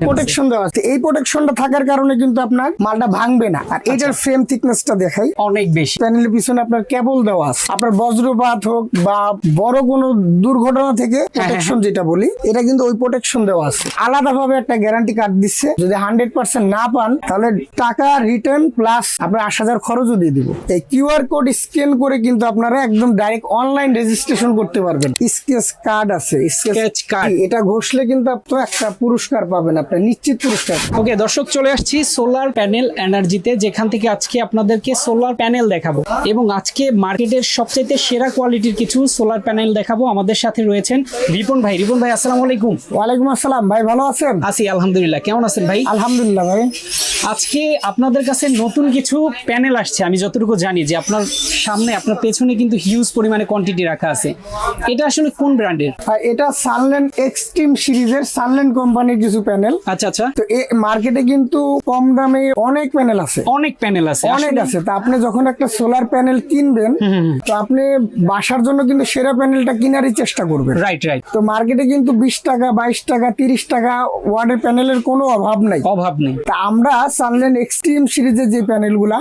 Protection দেওয়া আছে। এই প্রোটেকশনটা থাকার কারণে কিন্তু আপনার মালটা ভাঙবে না। আর এটার ফ্রেম থিকনেসটা দেখাই। অনেক বেশি। প্যানেলের পিছনে আপনার কেবল দেওয়া আছে। আপনার বজ্রপাত হোক বা বড় কোনো দুর্ঘটনা থেকে প্রোটেকশন যেটা বলি এটা কিন্তু ওই প্রোটেকশন দেওয়া আছে। আলাদাভাবে একটা গ্যারান্টি কার্ড দিচ্ছে। যদি হান্ড্রেড পার্সেন্ট না পান তাহলে টাকা রিটার্ন প্লাস আপনার আট হাজার খরচও দিয়ে দিব। এই কিউআর কোড স্ক্যান করে কিন্তু আপনারা একদম ডাইরেক্ট অনলাইন রেজিস্ট্রেশন করতে পারবেন। স্কেচ কার্ড আছে। Sketch card। এটা ঘষলে কিন্তু আপনি একটা পুরস্কার পাবেন আপনি নিশ্চিত পুরস্কার। ওকে দর্শক চলে আসছি সোলার প্যানেল এনার্জিতে যেখান থেকে আজকে আপনাদেরকে সোলার প্যানেল দেখাবো। এবং আজকে মার্কেটের সবচাইতে সেরা কোয়ালিটির কিছু সোলার প্যানেল দেখাবো। আমাদের সাথে রয়েছেন রিপন ভাই। রিপন ভাই আসসালাম আলাইকুম। ওয়ালাইকুম আসসালাম ভাই ভালো আছেন? আছি আলহামদুলিল্লাহ। কেমন আছেন ভাই? আলহামদুলিল্লাহ ভাই। আজকে আপনাদের কাছে নতুন কিছু প্যানেল আসছে আমি যতটুকু জানি যে আপনার সামনে আপনার পেছনে কিন্তু হিউজ পরিমাণে কোয়ান্টিটি রাখা আছে। এটা আসলে কোন ব্র্যান্ডের? এটা সানল্যান্ড এক্সট্রিম সিরিজের সানল্যান্ড কোম্পানির কিছু প্যানেল। আচ্ছা আচ্ছা। তো এ মার্কেটে কিন্তু কম দামে অনেক প্যানেল আছে। অনেক প্যানেল আছে অনেক আছে। তা আপনি যখন একটা সোলার প্যানেল কিনবেন তো আপনি বাসার জন্য কিন্তু সেরা প্যানেলটা কেনারই চেষ্টা করবেন। রাইট রাইট তো মার্কেটে কিন্তু বিশ টাকা বাইশ টাকা তিরিশ টাকা ওয়ার্ডের প্যানেলের কোনো অভাব নাই। অভাব নেই। তা আমরা সানল্যান্ড এক্সট্রিম সিরিজের যে প্যানেলগুলা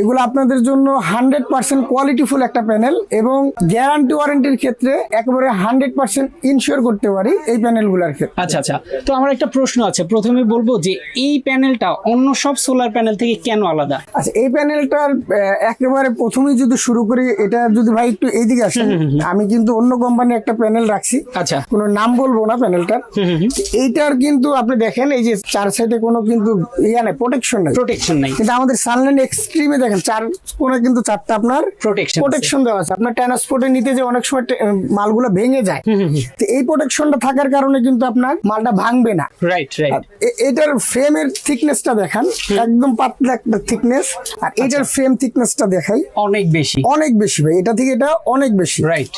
এগুলো আপনাদের জন্য হান্ড্রেড পার্সেন্ট কোয়ালিটিফুল একটা প্যানেল এবং গ্যারান্টি ওয়ারেন্টির ক্ষেত্রে একেবারে হান্ড্রেড পার্সেন্ট ইনশিওর করতে পারি এই প্যানেলগুলোর ক্ষেত্রে। আচ্ছা আচ্ছা। তো আমার একটা প্রশ্ন আছে। প্রথমে বলব যে এই প্যানেলটা অন্য সব সোলার প্যানেল থেকে কেন আলাদা? আচ্ছা এই প্যানেলটার একেবারে প্রথমেই যদি শুরু করি এটা যদি ভাই একটু এইদিকে আসেন। আমি কিন্তু অন্য কোম্পানির একটা প্যানেল রাখছি। আচ্ছা। কোনো নাম বলব না প্যানেলটার এইটার কিন্তু আপনি দেখেন এই যে চার সাইডে কোনো কিন্তু ইয়া নাই প্রোটেকশন নাই। প্রোটেকশন নাই। কিন্তু আমাদের এক্সট্রিমে দেখেন চার কোণে কিন্তু চারটা আপনার আছে। প্রোটেকশন দেওয়া আছে। আপনার ট্রান্সপোর্টে নিতে যে অনেক সময় মালগুলো ভেঙে যায়। তো এই প্রোটেকশনটা থাকার কারণে কিন্তু আপনার মালটা ভাঙবে না। রাইট রাইট এটার ফ্রেমের থিকনেসটা দেখান। একদম পাতলা একটা থিকনেস আর আচ্ছা। এটার ফ্রেম থিকনেসটা দেখাই। অনেক বেশি। অনেক বেশি ভাই এটা থেকে এটা অনেক বেশি। রাইট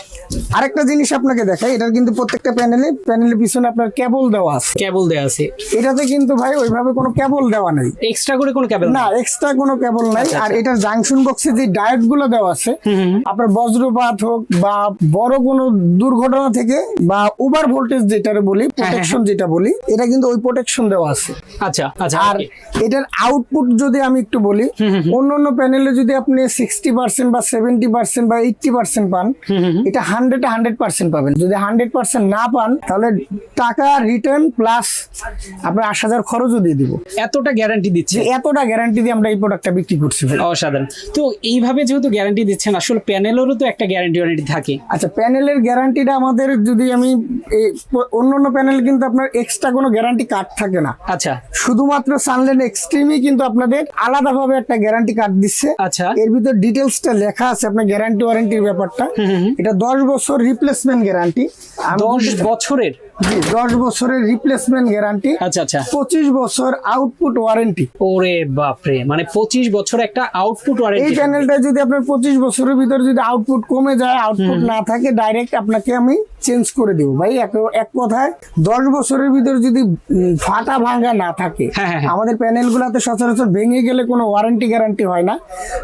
আরেকটা জিনিস আপনাকে দেখাই এটার কিন্তু প্রত্যেকটা প্যানেলে প্যানেলের পিছনে আপনার কেবল দেওয়া আছে। কেবল দেওয়া আছে। এটাতে কিন্তু ভাই ওইভাবে কোনো কেবল দেওয়া নেই। এক্সট্রা করে কোনো কেবল না এক্সট্রা কোনো কেবল নাই। আচ্ছা, আর আচ্ছা। এটার জাংশন বক্সে যে ডায়েটগুলো দেওয়া আছে আপনার বজ্রপাত হোক বা বড় কোনো দুর্ঘটনা থেকে বা ওভার ভোল্টেজ যেটারে বলি হ্যাঁ, প্রোটেকশন যেটা বলি এটা কিন্তু ওই প্রোটেকশন দেওয়া আছে। আচ্ছা আচ্ছা আর এটার আউটপুট যদি আমি একটু বলি অন্য অন্য প্যানেলে যদি আপনি সিক্সটি পার্সেন্ট বা সেভেন্টি পার্সেন্ট বা এইটটি পার্সেন্ট পান এটা হান্ড্রেড হান্ড্রেড পার্সেন্ট পাবেন। যদি হান্ড্রেড পার্সেন্ট না পান তাহলে টাকা রিটার্ন প্লাস আপনার আট হাজার খরচও দিয়ে দিব। এতটা গ্যারান্টি দিচ্ছে? এতটা গ্যারান্টি দিয়ে আমরা এই প্রোডাক্টটা বিক্রি করছি অসাধারণ। তো এইভাবে যেহেতু গ্যারান্টি দিচ্ছেন আসলে প্যানেলেরও তো একটা গ্যারান্টি ওয়ারেন্টি থাকে। আচ্ছা প্যানেলের গ্যারান্টিটা আমাদের যদি আমি অন্য অন্য প্যানেল কিন্তু আপনার এক্সট্রা কোনো গ্যারান্টি কার্ড থাকে না। আচ্ছা। শুধুমাত্র সানল্যান্ড এক্সট্রিমই কিন্তু আপনাদের আলাদাভাবে একটা গ্যারান্টি কার্ড দিচ্ছে। আচ্ছা। এর ভিতর ডিটেলসটা লেখা আছে আপনার গ্যারান্টি ওয়ারেন্টির ব্যাপারটা। এটা দশ বছর রিপ্লেসমেন্ট গ্যারান্টি দশ বছরের? দশ বছরের রিপ্লেসমেন্ট গ্যারান্টি আচ্ছা আচ্ছা। পঁচিশ বছর আউটপুট ওয়ারেন্টি ওরে মানে পঁচিশ বছর একটা আউটপুট এই ওয়ারেন্টি প্যানেলটা যদি আপনার পঁচিশ বছরের ভিতরে যদি আউটপুট কমে যায় আউটপুট না থাকে ডাইরেক্ট আপনাকে আমি চেঞ্জ করে দিব। ভাই এক- কথায় দশ বছরের ভিতরে যদি ফাটা ভাঙা না থাকে হ্যাঁ, হ্যাঁ, হ্যাঁ। আমাদের প্যানেলগুলোতে সচরাচর ভেঙে গেলে কোনো ওয়ারেন্টি গ্যারান্টি হয় না।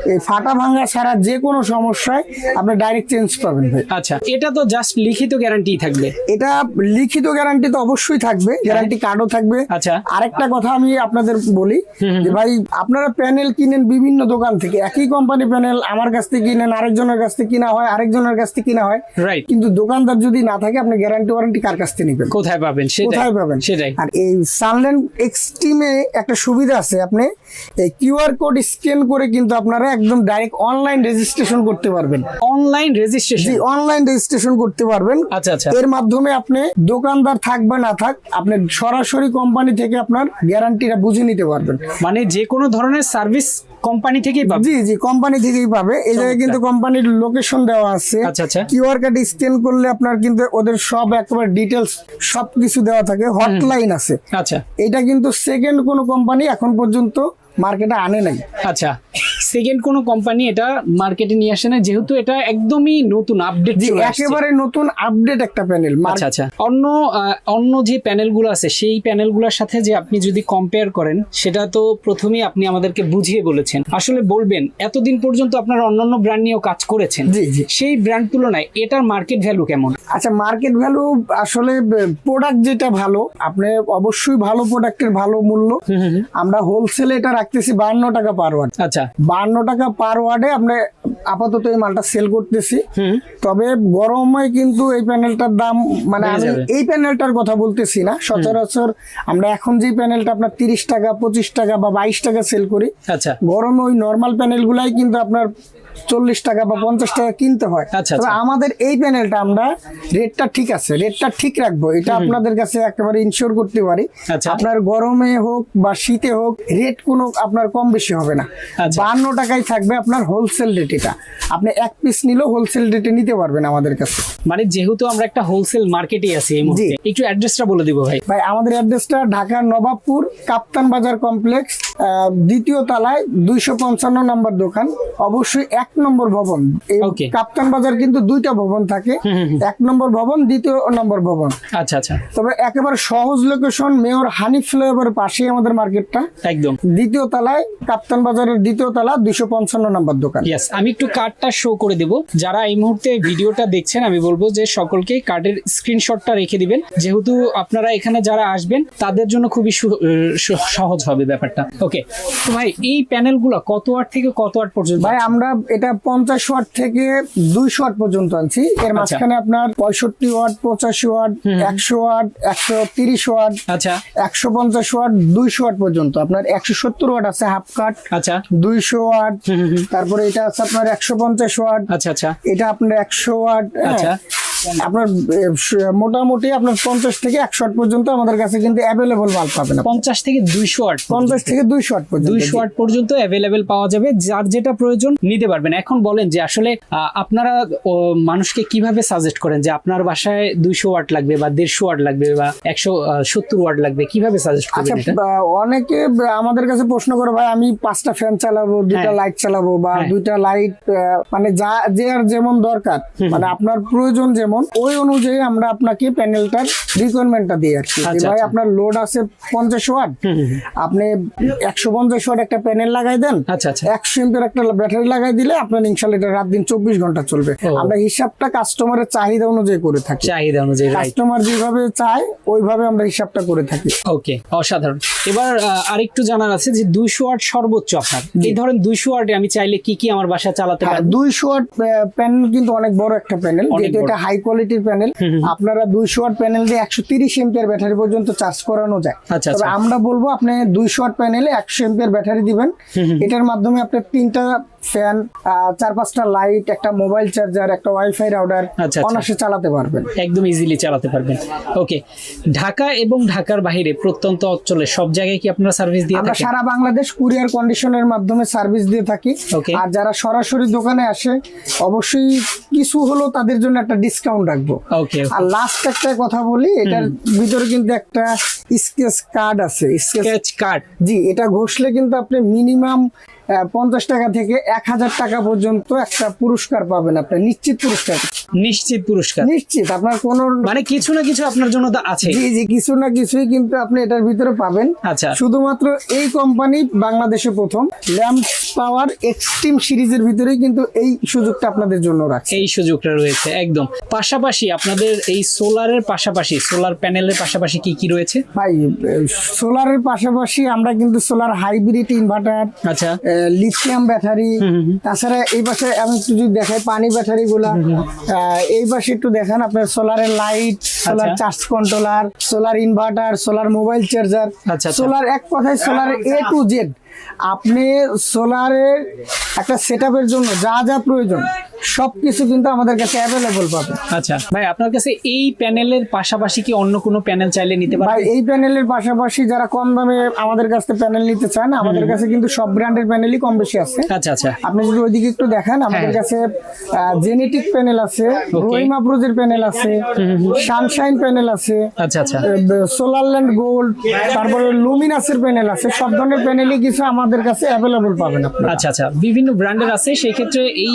এই ফাটা ভাঙা ছাড়া যে কোনো সমস্যায় আপনি ডাইরেক্ট চেঞ্জ পাবেন ভাই। আচ্ছা এটা তো জাস্ট লিখিত গ্যারান্টি থাকবে। এটা লিখিত গ্যারান্টি তো অবশ্যই থাকবে গ্যারান্টি কার্ডও থাকবে। আচ্ছা। আরেকটা কথা আমি আপনাদের বলি যে ভাই আপনারা প্যানেল কিনেন বিভিন্ন দোকান থেকে। একই কোম্পানি প্যানেল আমার কাছ থেকে কিনেন আরেকজনের কাছ থেকে কিনা হয় আরেকজনের কাছ থেকে কিনা হয়। রাইট কিন্তু দোকানদার যদি না থাকে আপনি গ্যারান্টি ওয়ারেন্টি কার কাছ থেকে নেবেন? কোথায় পাবেন? কোথায় পাবেন? সেটাই। আর এই সানল্যান্ড এক্সট্রিমে একটা সুবিধা আছে আপনি এই কিউআর কোড স্ক্যান করে কিন্তু আপনারা একদম ডাইরেক্ট অনলাইন রেজিস্ট্রেশন করতে পারবেন। অনলাইন রেজিস্ট্রেশন জি অনলাইন রেজিস্ট্রেশন করতে পারবেন। আচ্ছা আচ্ছা। এর মাধ্যমে আপনি দোকানদার থাক বা না থাক আপনি সরাসরি কোম্পানি থেকে আপনার গ্যারান্টিটা বুঝে নিতে পারবেন। মানে যে কোনো ধরনের সার্ভিস কোম্পানি থেকেই পাবে? জি জি কোম্পানি থেকেই পাবে। এই জায়গায় কিন্তু কোম্পানির লোকেশন দেওয়া আছে। আচ্ছা, আচ্ছা। কিউআর কার্ড স্ক্যান করলে আপনার কিন্তু ওদের সব একেবারে ডিটেলস সবকিছু দেওয়া থাকে। হটলাইন আছে। আচ্ছা। এটা কিন্তু সেকেন্ড কোনো কোম্পানি এখন পর্যন্ত মার্কেটে আনে নাই। আচ্ছা। সেকেন্ড কোনো কোম্পানি এটা মার্কেটে নিয়ে আসে না যেহেতু এটা একদমই নতুন আপডেট একেবারে নতুন আপডেট একটা প্যানেল আচ্ছা আচ্ছা। অন্য অন্য যে প্যানেলগুলো আছে সেই প্যানেলগুলোর সাথে যে আপনি যদি কম্পেয়ার করেন সেটা তো প্রথমেই আপনি আমাদেরকে বুঝিয়ে বলেছেন। আসলে বলবেন এতদিন পর্যন্ত আপনারা অন্যান্য ব্র্যান্ড নিয়েও কাজ করেছেন। জি জি। সেই ব্র্যান্ড তুলনায় এটার মার্কেট ভ্যালু কেমন? আচ্ছা মার্কেট ভ্যালু আসলে প্রোডাক্ট যেটা ভালো আপনি অবশ্যই ভালো প্রোডাক্টের ভালো মূল্য। আমরা হোলসেলে এটা রাখতেছি বান্ন টাকা পার ওয়ার্ড আচ্ছা। বান্ন টাকা পার ওয়ার্ডে আমরা আপাতত এই মালটা সেল করতেছি। তবে গরমে কিন্তু এই প্যানেলটার দাম মানে আমি এই প্যানেলটার কথা বলতেছি না। সচরাচর আমরা এখন যে প্যানেলটা আপনার তিরিশ টাকা পঁচিশ টাকা বা বাইশ টাকা সেল করি আচ্ছা। গরমে ওই নর্মাল প্যানেলগুলাই কিন্তু আপনার চল্লিশ টাকা বা পঞ্চাশ টাকা কিনতে হয়। আচ্ছা, তবে আচ্ছা। আমাদের এই প্যানেলটা আমরা রেটটা ঠিক আছে। রেটটা ঠিক রাখব। এটা আপনাদের কাছে একেবারে ইনশিওর করতে পারি। আচ্ছা। আপনার গরমে হোক বা শীতে হোক রেট কোনো আপনার কম বেশি হবে না। বান্ন টাকায় থাকবে আপনার হোলসেল রেট এটা। আপনি এক পিস নিলেও হোলসেল রেটে নিতে পারবেন আমাদের কাছে। মানে যেহেতু আমরা একটা হোলসেল মার্কেটে আছি এই মুহূর্তে একটু অ্যাড্রেসটা বলে দিব ভাই। ভাই আমাদের অ্যাড্রেসটা ঢাকা নবাবপুর কাপ্তান বাজার কমপ্লেক্স দ্বিতীয় তলায় দুইশো পঞ্চান্ন নম্বর দোকান। অবশ্যই এক নম্বর ভবন। কাপ্তান বাজার কিন্তু দুইটা ভবন থাকে। এক নম্বর ভবন দ্বিতীয় নম্বর ভবন। আচ্ছা আচ্ছা। তবে একেবারে সহজ লোকেশন মেয়র হানিফ ফ্লেভার পাশেই আমাদের মার্কেটটা। একদম। দ্বিতীয় তলায় কাপ্তান বাজারের দ্বিতীয় তলা দুইশো পঞ্চান্ন নম্বর দোকান। ইয়েস আমি একটু কার্ডটা শো করে দেব। যারা এই মুহূর্তে ভিডিওটা দেখছেন আমি বলব যে সকলকে কার্ডের স্ক্রিনশটটা রেখে দিবেন। যেহেতু আপনারা এখানে যারা আসবেন তাদের জন্য খুবই সহজ হবে ব্যাপারটা। ওকে তো ভাই এই প্যানেলগুলো কত ওয়াট থেকে কত ওয়াট পর্যন্ত? ভাই আমরা এটা পঞ্চাশ ওয়াট থেকে দুইশো ওয়াট পর্যন্ত আনছি। এর মাঝখানে আপনার পঁয়ষট্টি ওয়াট পঁচাশি ওয়াট একশো ওয়াট একশো তিরিশ ওয়াট আচ্ছা। একশো পঞ্চাশ ওয়াট দুইশো ওয়াট পর্যন্ত। আপনার একশো সত্তর ওয়াট আছে হাফ কাট আচ্ছা। দুইশো ওয়াট তারপরে এটা আছে আপনার একশো পঞ্চাশ ওয়াট। আচ্ছা আচ্ছা। এটা আপনার একশো ওয়াট হ্যাঁ। আচ্ছা। আপনার মোটামুটি আপনার পঞ্চাশ থেকে একশো ওয়াট পর্যন্ত আমাদের কাছে কিন্তু অ্যাভেলেবল মাল পাবেন পঞ্চাশ থেকে দুইশো ওয়াট পঞ্চাশ থেকে দুইশো ওয়াট পর্যন্ত। দুইশো ওয়াট পর্যন্ত অ্যাভেলেবেল পাওয়া যাবে। যার যেটা প্রয়োজন নিতে পারবেন। এখন বলেন যে আসলে আপনারা মানুষকে কীভাবে সাজেস্ট করেন যে আপনার বাসায় দুইশো ওয়াট লাগবে বা দেড়শো ওয়াট লাগবে বা একশো সত্তর ওয়াট লাগবে? কীভাবে সাজেস্ট আচ্ছা করবেন অনেকে আমাদের কাছে প্রশ্ন করে ভাই আমি পাঁচটা ফ্যান চালাবো দুইটা হ্যাঁ। লাইট চালাবো বা হ্যাঁ। দুইটা লাইট মানে যা যে আর যেমন দরকার। মানে আপনার প্রয়োজন যেমন ওই অনুযায়ী আমরা আপনাকে প্যানেলটার রিকোয়ারমেন্টটা দিই আর কি ভাই আচ্ছা। আপনার লোড আছে পঞ্চাশ ওয়াট আপনি একশো পঞ্চাশ ওয়াট একটা প্যানেল লাগাই দেন আচ্ছা আচ্ছা। একশো এমপের একটা ব্যাটারি লাগাই দিলে আপনার ইনশাল্লাহ এটা রাত দিন চব্বিশ ঘণ্টা চলবে। আমরা হিসাবটা কাস্টমারের চাহিদা অনুযায়ী করে থাকি। চাহিদা অনুযায়ী রাইট কাস্টমার যেভাবে চায় ওইভাবে আমরা হিসাবটা করে থাকি। ওকে অসাধারণ। এবার আরেকটু জানার আছে যে দুইশো ওয়াট সর্বোচ্চ আপনার। এই ধরেন দুইশো ওয়াটে আমি চাইলে কি কি আমার বাসায় চালাতে হ্যাঁ পারব? দুইশো ওয়াট প্যানেল কিন্তু অনেক বড় একটা প্যানেল যেটা এটা হাই কোয়ালিটির প্যানেল আপনারা দুইশো ওয়াট প্যানেল দিয়ে একশো তিরিশ এমপিয়ার ব্যাটারি পর্যন্ত চার্জ করানো যায়। আচ্ছা, তবে আচ্ছা। আমরা বলব আপনি দুইশো ওয়াট প্যানেলে একশো এমপিয়ার ব্যাটারি দিবেন। এটার মাধ্যমে আপনার তিনটা ফ্যান চার পাঁচটা লাইট একটা মোবাইল চার্জার একটা ওয়াইফাই রাউটার আচ্ছা, আচ্ছা। অনায়াসে চালাতে পারবেন। একদম ইজিলি চালাতে পারবেন। ওকে ঢাকা এবং ঢাকার বাইরে প্রত্যন্ত অঞ্চলে সব জায়গায় কি আপনারা সার্ভিস দিয়ে আমরা সারা বাংলাদেশ কুরিয়ার কন্ডিশনের মাধ্যমে সার্ভিস দিয়ে থাকি. আর যারা সরাসরি দোকানে আসে অবশ্যই কিছু হলো তাদের জন্য একটা ডিসকাউন্ট রাখব। ওকে আর লাস্ট একটা কথা বলি এটার ভিতরে কিন্তু একটা স্কেচ কার্ড আছে। স্কেচ কার্ড জি এটা ঘষলে কিন্তু আপনি মিনিমাম পঞ্চাশ টাকা থেকে এক হাজার টাকা পর্যন্ত একটা পুরস্কার পাবেন আপনি নিশ্চিত পুরস্কার। নিশ্চিত পুরস্কার। নিশ্চিত আপনার কোনো মানে কিছু না কিছু আপনার জন্য তো আছে। জি জি কিছু না কিছুই কিন্তু আপনি এটার ভিতরে পাবেন। আচ্ছা। শুধুমাত্র এই কোম্পানি বাংলাদেশে প্রথম ল্যাম্প পাওয়ার এক্সট্রিম সিরিজের ভিতরেই কিন্তু এই সুযোগটা আপনাদের জন্য রাখছে। এই সুযোগটা রয়েছে একদম। পাশাপাশি আপনাদের এই সোলারের পাশাপাশি সোলার প্যানেলের পাশাপাশি কি কি রয়েছে? ভাই সোলারের পাশাপাশি আমরা কিন্তু সোলার হাইব্রিড ইনভার্টার আচ্ছা। লিথিয়াম ব্যাটারি তাছাড়া এই পাশে আমি একটু যদি দেখাই পানি ব্যাটারি গুলা এই পাশে একটু দেখেন আপনার সোলারের light solar. Charge controller solar inverter solar mobile charger. Solar এক কথায় সোলার এ টু জেড আপনি সোলারের একটা সেট জন্য যা যা প্রয়োজন সবকিছু কিন্তু আমাদের কাছে অ্যাভেলেবল পাবে। আচ্ছা ভাই আপনার কাছে এই প্যানেলের পাশাপাশি কি অন্য কোনো প্যানেল চাইলে নিতে ভাই এই প্যানেলের পাশাপাশি যারা কম দামে আমাদের কাছ থেকে প্যানেল নিতে চান আমাদের কাছে কিন্তু সব ব্র্যান্ডের প্যানেলই কম বেশি আছে। আচ্ছা আচ্ছা। আপনি যদি ওইদিকে একটু দেখেন আমাদের হ্যাঁ। কাছে জেনেটিক প্যানেল আছে রহিমা প্রোজের প্যানেল আছে সানশাইন প্যানেল আছে আচ্ছা আচ্ছা। সোলারল্যান্ড গোল্ড তারপরে লুমিনাসের প্যানেল আছে সব ধরনের প্যানেলই কিছু আমাদের কাছে অ্যাভেলেবল পাবেন আপনারা। আচ্ছা আচ্ছা। বিভিন্ন ব্র্যান্ডের আছে সেই ক্ষেত্রে এই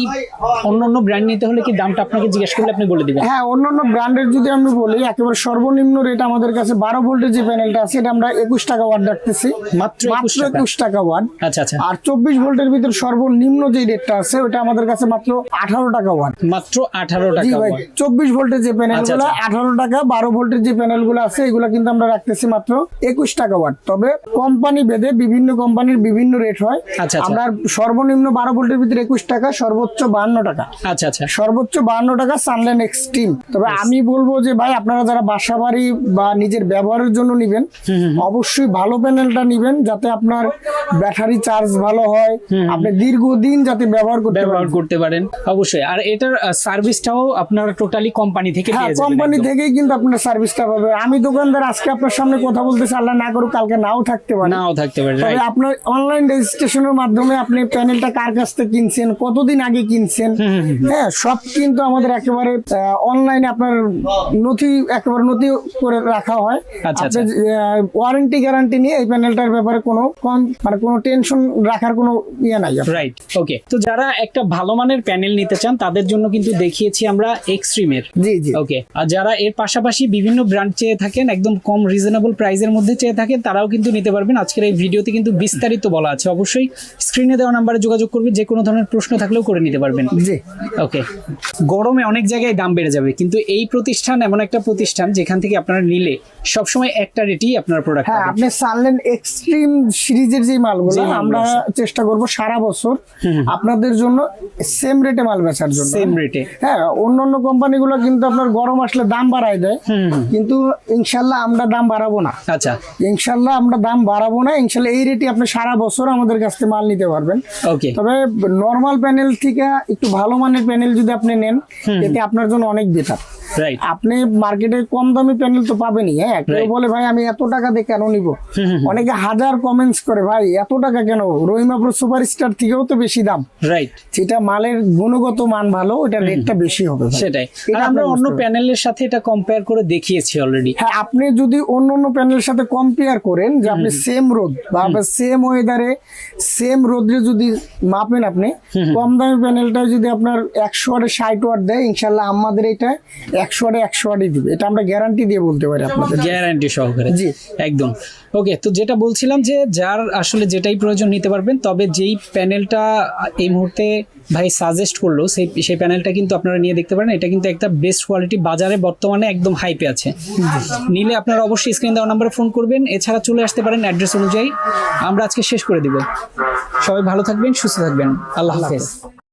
অন্য অন্য ব্র্যান্ড নিতে হলে কি দামটা আপনাকে জিজ্ঞেস করলে আপনি বলে দিবেন? হ্যাঁ অন্যান্য ব্র্যান্ডের যদি আমি বলি একেবারে সর্বনিম্ন রেট আমাদের কাছে বারো ভোল্টের যে প্যানেলটা আছে এটা আমরা একুশ টাকা ওয়াট রাখতেছি মাত্র 21 মাত্র একুশ টাকা ওয়াট আচ্ছা আচ্ছা। আর চব্বিশ ভোল্টের ভিতরে সর্বনিম্ন যে রেটটা আছে ওটা আমাদের কাছে মাত্র আঠারো টাকা ওয়াট মাত্র আঠারো টাকা চব্বিশ ভোল্টের যে প্যানেল আচ্ছা, গুলো আচ্ছা। আঠারো টাকা বারো ভোল্টের যে প্যানেলগুলো আছে এগুলো কিন্তু আমরা রাখতেছি মাত্র একুশ টাকা ওয়াট তবে কোম্পানি ভেদে বিভিন্ন কোম্পানির বিভিন্ন রেট হয়। আচ্ছা, আচ্ছা। আমরা সর্বনিম্ন বারো ভোল্টের ভিতরে একুশ টাকা সর্বোচ্চ বান্ন টাকা। আচ্ছা আচ্ছা। সর্বোচ্চ বাহান্ন টাকা সানলাইন এক্সট্রিম তবে আমি বলব যে ভাই আপনারা যারা বাসা বাড়ি বা নিজের ব্যবহারের জন্য নিবেন অবশ্যই ভালো প্যানেলটা নিবেন যাতে আপনার ব্যাটারি চার্জ ভালো হয় আপনি দীর্ঘদিন যাতে ব্যবহার করতে ব্যবহার পারেন। করতে পারেন। অবশ্যই। আর এটার সার্ভিসটাও আপনারা টোটালি কোম্পানি থেকে হ্যাঁ কোম্পানি থেকেই কিন্তু আপনার সার্ভিসটা পাবে আমি দোকানদার আজকে আপনার সামনে কথা বলতেছি আল্লাহ না করুক কালকে নাও থাকতে পারে। নাও থাকতে পারে তবে আপনার অনলাইন রেজিস্ট্রেশনের মাধ্যমে আপনি প্যানেলটা কার কাছ থেকে কিনছেন কতদিন আগে কিনছেন হ্যাঁ সব কিন্তু আমাদের একেবারে অনলাইনে আপনার নথি একেবারে নথি করে রাখা হয়। আচ্ছা, ওয়ারেন্টি গ্যারান্টি নিয়ে এই প্যানেলটার ব্যাপারে কোনো কম মানে কোনো টেনশন রাখার কোনো ইয়ে নাই রাইট ওকে তো যারা একটা ভালো মানের প্যানেল নিতে চান তাদের জন্য কিন্তু দেখিয়েছি আমরা এক্সট্রিমের জি জি। ওকে আর যারা এর পাশাপাশি বিভিন্ন ব্র্যান্ড চেয়ে থাকেন একদম কম রিজনেবল প্রাইসের মধ্যে চেয়ে থাকেন তারাও কিন্তু নিতে পারবেন। আজকের এই ভিডিওতে কিন্তু বিস্তারিত বলা আছে। অবশ্যই স্ক্রিনে দেওয়া নাম্বারে যোগাযোগ করবে যে কোনো ধরনের প্রশ্ন থাকলেও করে নিতে পারবেন। জি। ওকে গরমে অনেক জায়গায় দাম বেড়ে যাবে কিন্তু এই প্রতিষ্ঠান এমন একটা প্রতিষ্ঠান যেখান থেকে আপনারা নিলে সবসময় একটা রেটেই আপনার প্রোডাক্ট হ্যাঁ আপনি সানলেন এক্সট্রিম সিরিজের যে মালগুলো আমরা চেষ্টা করব সারা বছর আপনাদের জন্য সেম রেটে মাল বেচার জন্য। সেম রেটে হ্যাঁ অন্য অন্য কোম্পানিগুলো কিন্তু আপনার গরম আসলে দাম বাড়ায় দেয়। কিন্তু ইনশাল্লাহ আমরা দাম বাড়াবো না। আচ্ছা। ইনশাল্লাহ আমরা দাম বাড়াবো না ইনশাল্লাহ এই রেটে আপনি সারা বছর আমাদের কাছ থেকে মাল নিতে পারবেন। ওকে তবে নর্মাল প্যানেল থেকে একটু ভালো মানের প্যানেল যদি আপনি নেন এতে আপনার জন্য অনেক বেটার আপনি মার্কেটে কম দামি প্যানেল তো পাবেনই হ্যাঁ? কেউ বলে ভাই আমি এত টাকা দিয়ে কেন নিব? অনেকে হাজার কমেন্টস করে ভাই এত টাকা কেন? রহিমাপুর সুপারস্টার থেকেও তো বেশি দাম। রাইট যেটা মালের গুণগত মান ভালো ওটা রেটটা বেশি হবে সেটাই। আর আমরা অন্য। প্যানেলের সাথে এটা কম্পেয়ার করে দেখিয়েছি অলরেডি হ্যাঁ আপনি যদি অন্য অন্য প্যানেলের সাথে কম্পেয়ার করেন যে আপনি সেম রোদ বা সেম ওয়েদারে সেম রোদ্রে যদি মাপেন আপনি কম দামি প্যানেলটা যদি আপনার একশো ওয়াটে ষাট ওয়াট দেয় ইনশাল্লাহ আমাদের এটা একশো ওয়াটে একশো ওয়াটই দিবে। এটা আমরা গ্যারান্টি দিয়ে বলতে পারি আপনাদের। গ্যারান্টি সহকারে। জি। একদম। ওকে তো যেটা বলছিলাম যে যার আসলে যেটাই প্রয়োজন নিতে পারবেন তবে যেই প্যানেলটা এই মুহূর্তে ভাই সাজেস্ট করল সেই সেই প্যানেলটা কিন্তু আপনারা নিয়ে দেখতে পারেন। এটা কিন্তু একটা বেস্ট কোয়ালিটি বাজারে বর্তমানে একদম হাইপে আছে। নিলে আপনারা অবশ্যই স্ক্রিন দেওয়া নাম্বারে ফোন করবেন। এছাড়া চলে আসতে পারেন অ্যাড্রেস অনুযায়ী। আমরা আজকে শেষ করে দিব। সবাই ভালো থাকবেন সুস্থ থাকবেন। আল্লাহ হাফেজ।